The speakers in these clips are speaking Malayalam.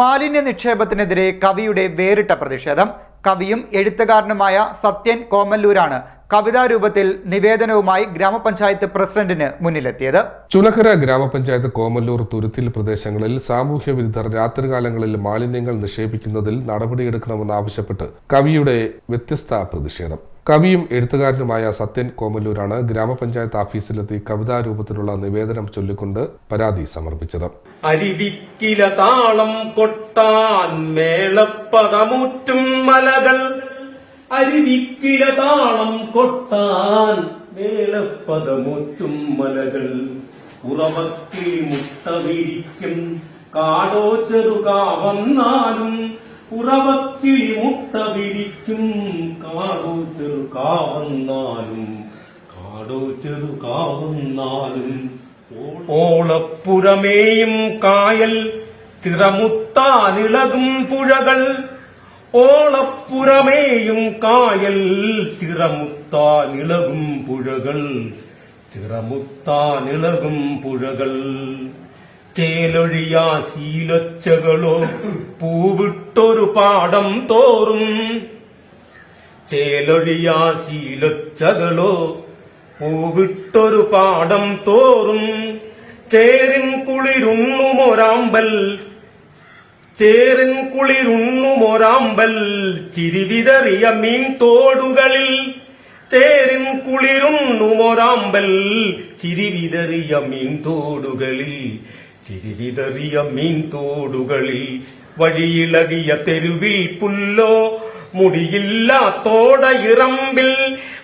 മാലിന്യ നിക്ഷേപത്തിനെതിരെ കവിയുടെ വേറിട്ട പ്രതിഷേധം. കവിയും എഴുത്തുകാരനുമായ സത്യൻ കോമല്ലൂരാണ് കവിതാ രൂപത്തിൽ നിവേദനവുമായി ഗ്രാമപഞ്ചായത്ത് പ്രസിഡന്റിന് മുന്നിലെത്തിയത്. ചുനക്കര ഗ്രാമപഞ്ചായത്ത് കോമല്ലൂർ തുരുത്തിൽ പ്രദേശങ്ങളിൽ സാമൂഹ്യ വിരുദ്ധർ രാത്രികാലങ്ങളിൽ മാലിന്യങ്ങൾ നിക്ഷേപിക്കുന്നതിൽ നടപടിയെടുക്കണമെന്നാവശ്യപ്പെട്ട് കവിയുടെ വ്യത്യസ്ത പ്രതിഷേധം. കവിയും എഴുത്തുകാരനുമായ സത്യൻ കോമല്ലൂരാണ് ഗ്രാമപഞ്ചായത്ത് ഓഫീസിലെത്തി കവിതാ രൂപത്തിലുള്ള നിവേദനം ചൊല്ലിക്കൊണ്ട് പരാതി സമർപ്പിച്ചത്. അരിവിക്കില താളം കൊട്ടാൻ മേളപ്പതമൂറ്റും മലകൾ. അരുവിക്കില താളം കൊട്ടാൻ മേളപ്പതമൂറ്റും മലകൾ. ഉറവക്കിളി മുട്ട വിരിക്കും കാടോ ചെറുകാവന്നാലും ഉറവക്കിളി മുട്ട വിരിക്കും കാടോ ചെറുകാവന്നാലും കാടോ ചെറുകാവന്നാലും. ഓളപ്പുറമേയും കായൽ തിറമുത്താനിളകും പുഴകൾ. ഓളപ്പുറമേയും കായൽ തിറമുത്താനിളകും പുഴകൾ. തിറമുത്താനിളകും പുഴകൾ. ചേലൊഴിയാ ശീലൊച്ചകളോ പൂവിട്ടൊരു പാടം തോറും. ചേലൊഴിയാ ശീലൊച്ചകളോ പൂവിട്ടൊരു പാടം തോറും. ചേരിൻ കുളിരുണ്ണുമൊരാമ്പൽ ചേരിൻ കുളിരുണ്ണുമൊരാമ്പൽ ചിരിവിതറിയ മീൻ തോടുകളിൽ. ചേരിൻ കുളിരുണ്ണുമൊരാമ്പൽ ചിരിവിതറിയ മീൻ തോടുകളിൽ. ചിരിവിതറിയ മീൻ തോടുകളിൽ വഴിയിളകിയ തെരുവിൽ പുല്ലോ മുടിയില്ലാത്തോട ഇറമ്പിൽ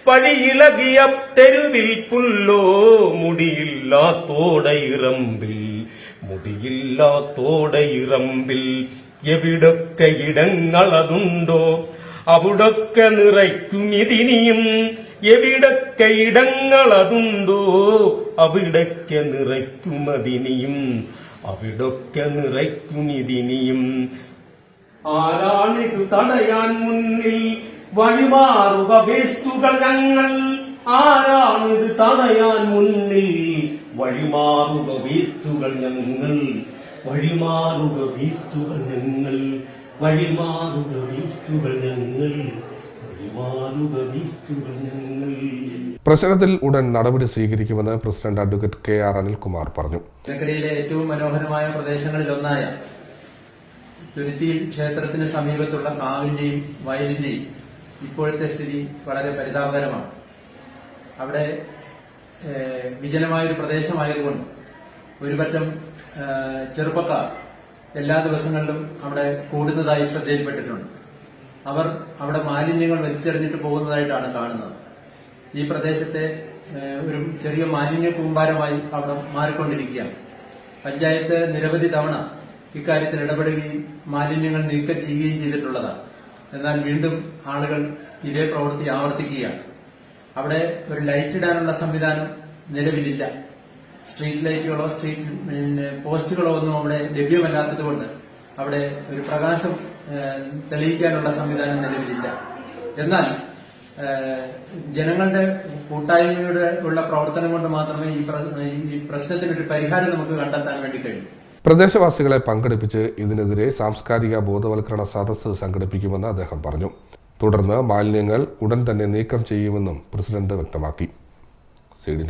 വഴിയിളകിയ തെരുവിൽ പുല്ലോ മുടിയില്ലാത്തോട ഇറമ്പിൽ മുടിയില്ലാത്തോട ഇറമ്പിൽ എവിടൊക്കെ ഇടങ്ങളതുണ്ടോ അവിടൊക്കെ നിറയ്ക്കും ഇതിനിയും എവിടൊക്കെ ഇടങ്ങളതുണ്ടോ അവിടൊക്കെ നിറയ്ക്കുമതിനിയും അവിടൊക്കെ നിറയ്ക്കും ഇതിനിയും ആരാണിത് തടയാൻ മുന്നിൽ വഴിമാറുക വേസ്തുകൾ ഞങ്ങൾ? ആരാണിത് തടയാൻ മുന്നിൽ വഴിമാറുക വേസ്തുകൾ ഞങ്ങൾ? വഴിമാറുക വേസ്തുകൾ ഞങ്ങൾ വഴിമാറുക വേസ്റ്റുകൾ ഞങ്ങൾ. പ്രശ്നത്തിൽ ഉടൻ നടപടി സ്വീകരിക്കുമെന്ന് president advocate K R Anilkumar പറഞ്ഞു. നഗരയിലെ ഏറ്റവും മനോഹരമായ പ്രദേശങ്ങളിലൊന്നായ തുരുത്തിയിൽ ക്ഷേത്രത്തിന് സമീപത്തുള്ള കാവിന്റെയും വയലിന്റെയും ഇപ്പോഴത്തെ സ്ഥിതി വളരെ പരിതാപകരമാണ്. അവിടെ വിജനമായ വിജനമായൊരു പ്രദേശമായതുകൊണ്ട് ഒരുപറ്റം ചെറുപ്പക്കാർ എല്ലാ ദിവസങ്ങളിലും അവിടെ കൂടുന്നതായി ശ്രദ്ധയിൽപ്പെട്ടിട്ടുണ്ട്. അവർ അവിടെ മാലിന്യങ്ങൾ വലിച്ചെറിഞ്ഞിട്ട് പോകുന്നതായിട്ടാണ് കാണുന്നത്. ഈ പ്രദേശത്തെ ഒരു ചെറിയ മാലിന്യ കൂമ്പാരമായി അവിടെ മാറിക്കൊണ്ടിരിക്കുകയാണ്. പഞ്ചായത്ത് നിരവധി തവണ ഇക്കാര്യത്തിൽ ഇടപെടുകയും മാലിന്യങ്ങൾ നീക്കം ചെയ്യുകയും ചെയ്തിട്ടുള്ളതാണ്. എന്നാൽ വീണ്ടും ആളുകൾ ഇതേ പ്രവൃത്തി ആവർത്തിക്കുകയാണ്. അവിടെ ഒരു ലൈറ്റ് ഇടാനുള്ള സംവിധാനം നിലവിലില്ല. സ്ട്രീറ്റ് ലൈറ്റുകളോ സ്ട്രീറ്റ് പോസ്റ്റുകളോ ഒന്നും അവിടെ ലഭ്യമല്ലാത്തതുകൊണ്ട് അവിടെ ഒരു പ്രകാശം തെളിയിക്കാനുള്ള സംവിധാനം നിലവിലില്ല. എന്നാൽ ജനങ്ങളുടെ കൂട്ടായ്മയുടെ ഉള്ള പ്രവർത്തനം കൊണ്ട് മാത്രമേ ഈ പ്ര- ഈ പ്രശ്നത്തിനൊരു പരിഹാരം നമുക്ക് കണ്ടെത്താൻ വേണ്ടി കഴിയൂ. പ്രദേശവാസികളെ പങ്കെടുപ്പിച്ച് ഇതിനെതിരെ സാംസ്കാരിക ബോധവൽക്കരണ സദസ്സ് സംഘടിപ്പിക്കുമെന്ന് അദ്ദേഹം പറഞ്ഞു. തുടർന്ന് മാലിന്യങ്ങൾ ഉടൻ തന്നെ നീക്കം ചെയ്യുമെന്നും പ്രസിഡന്റ് വ്യക്തമാക്കി. C D